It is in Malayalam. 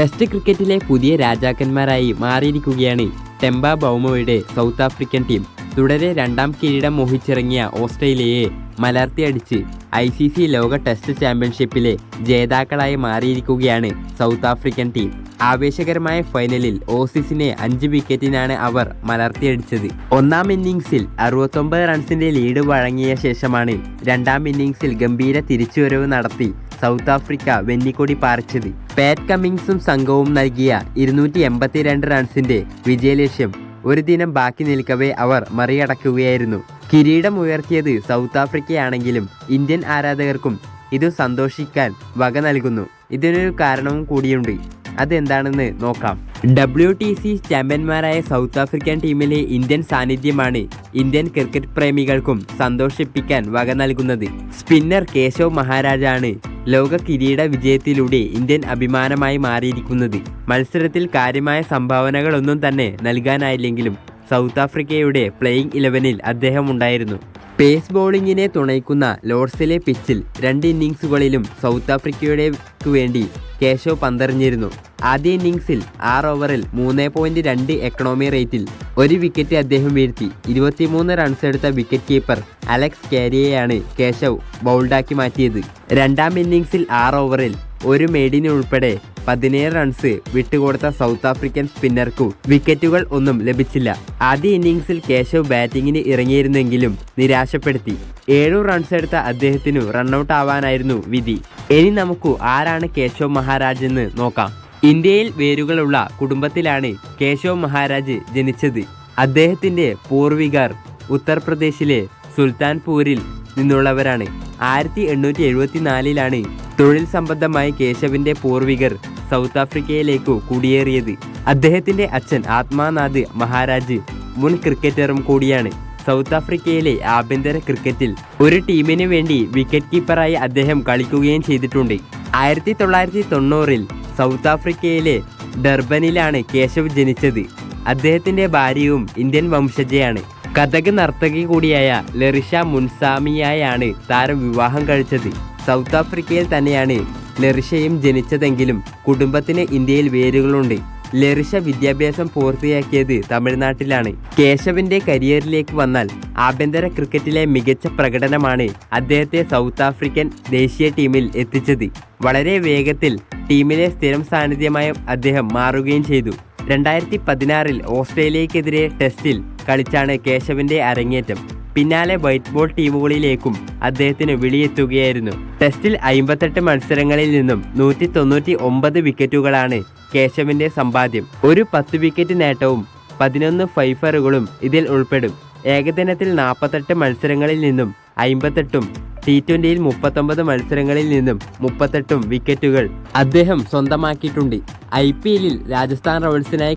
ടെസ്റ്റ് ക്രിക്കറ്റിലെ പുതിയ രാജാക്കന്മാരായി മാറിയിരിക്കുകയാണ് ടെമ്പ ബൗമയുടെ സൗത്ത് ആഫ്രിക്കൻ ടീം തുടരെ രണ്ടാം കിരീടം മോഹിച്ചിറങ്ങിയ ഓസ്ട്രേലിയയെ മലർത്തിയടിച്ച് ഐ സി സി ലോക ടെസ്റ്റ് ചാമ്പ്യൻഷിപ്പിലെ ജേതാക്കളായി മാറിയിരിക്കുകയാണ് സൗത്ത് ആഫ്രിക്കൻ ടീം ആവേശകരമായ ഫൈനലിൽ ഓസീസിനെ അഞ്ച് വിക്കറ്റിനാണ് അവർ മലർത്തിയടിച്ചത് ഒന്നാം ഇന്നിംഗ്സിൽ അറുപത്തൊമ്പത് റൺസിന്റെ ലീഡ് വഴങ്ങിയ ശേഷമാണ് രണ്ടാം ഇന്നിംഗ്സിൽ ഗംഭീര തിരിച്ചുവരവ് നടത്തി സൗത്ത് ആഫ്രിക്ക വെന്നിക്കൊടി പാറിച്ചത്. പാറ്റ് കമ്മിങ്സും സംഘവും നൽകിയ ഇരുന്നൂറ്റി എൺപത്തിരണ്ട് റൺസിന്റെ വിജയലക്ഷ്യം ഒരു ദിനം ബാക്കി നിൽക്കവേ അവർ മറികടക്കുകയായിരുന്നു. കിരീടം ഉയർത്തിയത് സൗത്ത് ആഫ്രിക്കയാണെങ്കിലും ഇന്ത്യൻ ആരാധകർക്കും ഇത് സന്തോഷിക്കാൻ വക നൽകുന്നു. ഇതിനൊരു കാരണവും കൂടിയുണ്ട്. അതെന്താണെന്ന് നോക്കാം. ഡബ്ല്യു ടി സി ചാമ്പ്യന്മാരായ സൗത്ത് ആഫ്രിക്കൻ ടീമിലെ ഇന്ത്യൻ സാന്നിധ്യമാണ് ഇന്ത്യൻ ക്രിക്കറ്റ് പ്രേമികൾക്കും സന്തോഷിപ്പിക്കാൻ വക നൽകുന്നത്. സ്പിന്നർ കേശവ് മഹാരാജാണ് ലോക കിരീട വിജയത്തിലൂടെ ഇന്ത്യൻ അഭിമാനമായി മാറിയിരിക്കുന്നത്. മത്സരത്തിൽ കാര്യമായ സംഭാവനകളൊന്നും തന്നെ നൽകാനായില്ലെങ്കിലും സൗത്ത് ആഫ്രിക്കയുടെ പ്ലേയിംഗ് ഇലവനിൽ അദ്ദേഹം ഉണ്ടായിരുന്നു. പേസ് ബോളിങ്ങിനെ തുണയ്ക്കുന്ന ലോർഡ്സിലെ പിച്ചിൽ രണ്ട് ഇന്നിങ്സുകളിലും സൗത്ത് ആഫ്രിക്കയുടെ വേണ്ടി കേശവ് പന്തെറിഞ്ഞിരുന്നു. ആദ്യ ഇന്നിംഗ്സിൽ ആറ് ഓവറിൽ മൂന്ന് പോയിന്റ് രണ്ട് എക്കണോമി റേറ്റിൽ ഒരു വിക്കറ്റ് അദ്ദേഹം വീഴ്ത്തി. ഇരുപത്തിമൂന്ന് റൺസ് എടുത്ത വിക്കറ്റ് കീപ്പർ അലക്സ് കാരിയെയാണ് കേശവ് ബൗൾഡാക്കി മാറ്റിയത്. രണ്ടാം ഇന്നിംഗ്സിൽ ആറ് ഓവറിൽ ഒരു മെയ്ഡിന് ഉൾപ്പെടെ പതിനേഴ് റൺസ് വിട്ടുകൊടുത്ത സൗത്ത് ആഫ്രിക്കൻ സ്പിന്നർക്കു വിക്കറ്റുകൾ ഒന്നും ലഭിച്ചില്ല. ആദ്യ ഇന്നിംഗ്സിൽ കേശവ് ബാറ്റിങ്ങിന് ഇറങ്ങിയിരുന്നെങ്കിലും നിരാശപ്പെടുത്തി. ഏഴു റൺസ് എടുത്ത അദ്ദേഹത്തിനു റണ്ണൌട്ട് ആവാനായിരുന്നു വിധി. ഇനി നമുക്ക് ആരാണ് കേശവ് മഹാരാജ് എന്ന് നോക്കാം. ഇന്ത്യയിൽ വേരുകളുള്ള കുടുംബത്തിലാണ് കേശവ് മഹാരാജ് ജനിച്ചത്. അദ്ദേഹത്തിന്റെ പൂർവികർ ഉത്തർപ്രദേശിലെ സുൽത്താൻപൂരിൽ നിന്നുള്ളവരാണ്. ആയിരത്തി എണ്ണൂറ്റി എഴുപത്തിനാലിലാണ് തൊഴിൽ സംബന്ധമായി കേശവിന്റെ പൂർവികർ സൗത്ത് ആഫ്രിക്കയിലേക്കു കുടിയേറിയത്. അദ്ദേഹത്തിന്റെ അച്ഛൻ ആത്മാനാഥ് മഹാരാജ് മുൻ ക്രിക്കറ്ററും കൂടിയാണ്. സൗത്ത് ആഫ്രിക്കയിലെ ആഭ്യന്തര ക്രിക്കറ്റിൽ ഒരു ടീമിന് വേണ്ടി വിക്കറ്റ് കീപ്പറായി അദ്ദേഹം കളിക്കുകയും ചെയ്തിട്ടുണ്ട്. ആയിരത്തി തൊള്ളായിരത്തി തൊണ്ണൂറിൽ സൗത്ത് ആഫ്രിക്കയിലെ ഡർബനിലാണ് കേശവ് ജനിച്ചത്. അദ്ദേഹത്തിന്റെ ഭാര്യയും ഇന്ത്യൻ വംശജയാണ്. കഥക് നർത്തകി കൂടിയായ ലറിഷ മുൻസാമിയായാണ് താരം വിവാഹം കഴിച്ചത്. സൗത്ത് ആഫ്രിക്കയിൽ തന്നെയാണ് ലറിഷയും ജനിച്ചതെങ്കിലും കുടുംബത്തിന് ഇന്ത്യയിൽ വേരുകളുണ്ട്. ലറിഷ വിദ്യാഭ്യാസം പൂർത്തിയാക്കിയത് തമിഴ്നാട്ടിലാണ്. കേശവിന്റെ കരിയറിലേക്ക് വന്നാൽ ആഭ്യന്തര ക്രിക്കറ്റിലെ മികച്ച പ്രകടനമാണ് അദ്ദേഹത്തെ സൗത്ത് ആഫ്രിക്കൻ ദേശീയ ടീമിൽ എത്തിച്ചത്. വളരെ വേഗത്തിൽ ടീമിലെ സ്ഥിരം സാന്നിധ്യമായി അദ്ദേഹം മാറുകയും ചെയ്തു. രണ്ടായിരത്തി പതിനാറിൽ ഓസ്ട്രേലിയക്കെതിരെ ടെസ്റ്റിൽ കളിച്ചാണ് കേശവന്റെ അരങ്ങേറ്റം. പിന്നാലെ വൈറ്റ് ബോൾ ടീമുകളിലേക്കും അദ്ദേഹത്തിന് വിളിയെത്തുകയായിരുന്നു. ടെസ്റ്റിൽ അമ്പത്തെട്ട് മത്സരങ്ങളിൽ നിന്നും നൂറ്റി തൊണ്ണൂറ്റി ഒമ്പത് വിക്കറ്റുകളാണ് കേശവന്റെ സമ്പാദ്യം. ഒരു പത്ത് വിക്കറ്റ് നേട്ടവും പതിനൊന്ന് ഫൈഫറുകളും ഇതിൽ ഉൾപ്പെടും. ഏകദിനത്തിൽ നാൽപ്പത്തെട്ട് മത്സരങ്ങളിൽ നിന്നും അമ്പത്തെട്ടും ടി ട്വന്റിയിൽ മുപ്പത്തൊമ്പത് മത്സരങ്ങളിൽ നിന്നും മുപ്പത്തെട്ടും വിക്കറ്റുകൾ അദ്ദേഹം സ്വന്തമാക്കിയിട്ടുണ്ട്. ഐ പി എല്ലിൽ രാജസ്ഥാൻ റോയൽസിനായി